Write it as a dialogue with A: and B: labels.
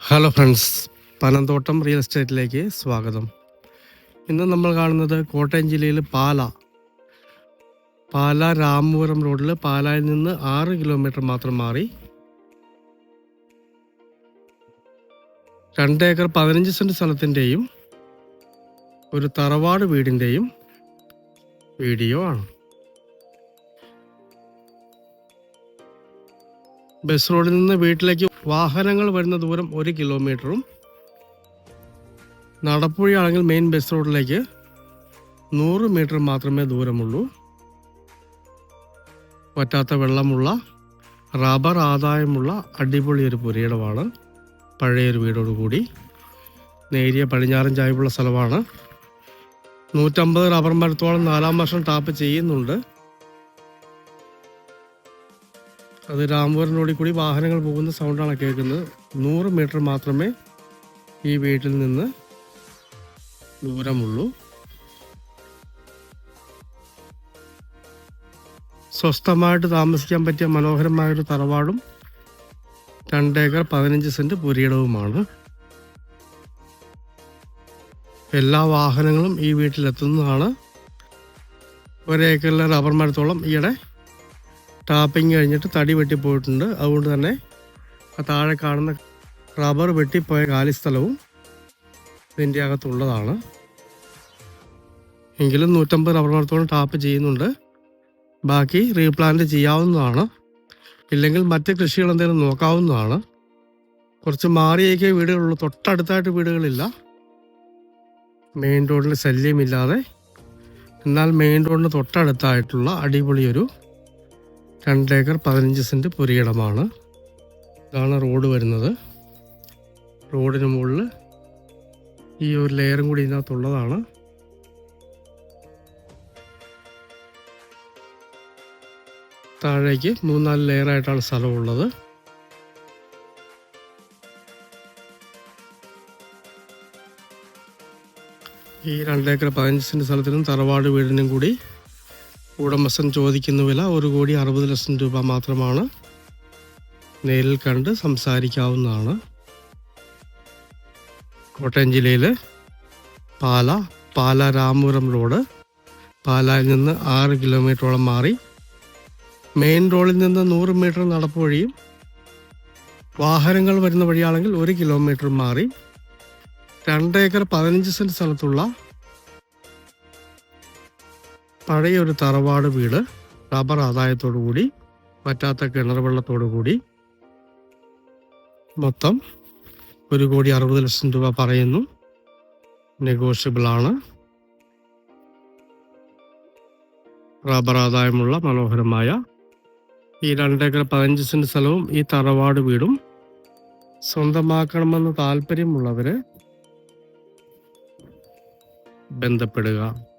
A: Hello friends Panamthottam real എസ്റ്റേറ്റിലേക്ക് സ്വാഗതം. ഇന്ന് നമ്മൾ കാണുന്നത് കോട്ടയം ജില്ലയിൽ പാല. പാല രാമപുരം റോഡിൽ പാലായിൽ നിന്ന് ആറ് കിലോമീറ്റർ മാത്രം മാറി. രണ്ട് ഏക്കർ പതിനഞ്ച് സെന്റ് സ്ഥലത്തിന്റെയും ഒരു തറവാട് വീടിന്റെയും വീഡിയോ ആണ്. ബസ് റോഡിൽ നിന്ന് വീട്ടിലേക്ക് വാഹനങ്ങൾ വരുന്ന ദൂരം ഒരു കിലോമീറ്ററും നടപ്പുഴയാണെങ്കിൽ മെയിൻ ബസ് റോഡിലേക്ക് നൂറ് മീറ്റർ മാത്രമേ ദൂരമുള്ളൂ. പറ്റാത്ത വെള്ളമുള്ള റബ്ബർ ആദായമുള്ള അടിപൊളി ഒരു പുരയിടമാണ്. പഴയൊരു വീടോടുകൂടി നേരിയ പടിഞ്ഞാറൻ ചായ്വുള്ള സ്ഥലമാണ്. നൂറ്റമ്പത് റബ്ബർ മരത്തോളം നാലാം വർഷം ടാപ്പ് ചെയ്യുന്നുണ്ട്. അത് രാംപൂരിനോടി കൂടി വാഹനങ്ങൾ പോകുന്ന സൗണ്ടാണ് കേൾക്കുന്നത്. നൂറ് മീറ്റർ മാത്രമേ ഈ വീട്ടിൽ നിന്ന് ദൂരമുള്ളൂ. സ്വസ്ഥമായിട്ട് താമസിക്കാൻ പറ്റിയ മനോഹരമായൊരു തറവാടും രണ്ടേക്കർ പതിനഞ്ച് സെന്റ് പുരിയിടവുമാണ്. എല്ലാ വാഹനങ്ങളും ഈ വീട്ടിലെത്തുന്നതാണ്. ഒരേക്കറിലെ റബ്ബർ മരത്തോളം ഈയിടെ ടാപ്പിംഗ് കഴിഞ്ഞിട്ട് തടി വെട്ടിപ്പോയിട്ടുണ്ട് അതുകൊണ്ട് തന്നെ ആ താഴെ കാണുന്ന റബ്ബർ വെട്ടിപ്പോയ കാലിസ്ഥലവും ഇതിന്റെ അകത്തുള്ളതാണ്. എങ്കിലും നൂറ്റമ്പത് റബ്ബർ മരത്തോളം ടാപ്പ് ചെയ്യുന്നുണ്ട്. ബാക്കി റീപ്ലാന്റ് ചെയ്യാവുന്നതാണ്. ഇല്ലെങ്കിൽ മറ്റ് കൃഷികൾ എന്തെങ്കിലും നോക്കാവുന്നതാണ്. കുറച്ച് മാറിയേക്കേ വീടുകളുള്ളൂ. തൊട്ടടുത്തായിട്ട് വീടുകളില്ല. മെയിൻ റോഡിൽ ശല്യമില്ലാതെ. എന്നാൽ മെയിൻ റോഡിന് തൊട്ടടുത്തായിട്ടുള്ള അടിപൊളി ഒരു രണ്ടേക്കർ പതിനഞ്ച് സെന്റ് പുരിയിടമാണ്. ഇതാണ് റോഡ് വരുന്നത്. റോഡിന് മുകളിൽ ഈ ഒരു ലെയറും കൂടി ഇതിനകത്തുള്ളതാണ്. താഴേക്ക് മൂന്നാൽ ലെയറായിട്ടാണ് സ്ഥലമുള്ളത്. ഈ രണ്ടേക്കർ പതിനഞ്ച് സെന്റ് സ്ഥലത്തിനും തറവാട് വീടിനും കൂടി ഉടമസ്ഥൻ ചോദിക്കുന്ന വില ഒരു കോടി അറുപത് ലക്ഷം രൂപ മാത്രമാണ്. നേരിൽ കണ്ട് സംസാരിക്കാവുന്നതാണ്. കോട്ടയം ജില്ലയിൽ പാല പാല രാമപുരം റോഡ്. പാലായിൽ നിന്ന് ആറ് കിലോമീറ്ററോളം മാറി. മെയിൻ റോഡിൽ നിന്ന് നൂറ് മീറ്റർ നടപ്പ് വഴിയും വാഹനങ്ങൾ വരുന്ന വഴിയാണെങ്കിൽ ഒരു കിലോമീറ്റർ മാറി. രണ്ട് ഏക്കർ പതിനഞ്ച് സെന്റ് സ്ഥലത്തുള്ള പഴയ ഒരു തറവാട് വീട് റബ്ബർ ആദായത്തോടു കൂടി പറ്റാത്ത കിണർ വെള്ളത്തോടു കൂടി. മൊത്തം ഒരു കോടി അറുപത് ലക്ഷം രൂപ പറയുന്നു. നെഗോഷ്യബിൾ ആണ്. റബ്ബർ ആദായമുള്ള മനോഹരമായ ഈ രണ്ടേക്കർ പതിനഞ്ച് സെന്റ് സ്ഥലവും ഈ തറവാട് വീടും സ്വന്തമാക്കണമെന്ന് താല്പര്യമുള്ളവരെ ബന്ധപ്പെടുക.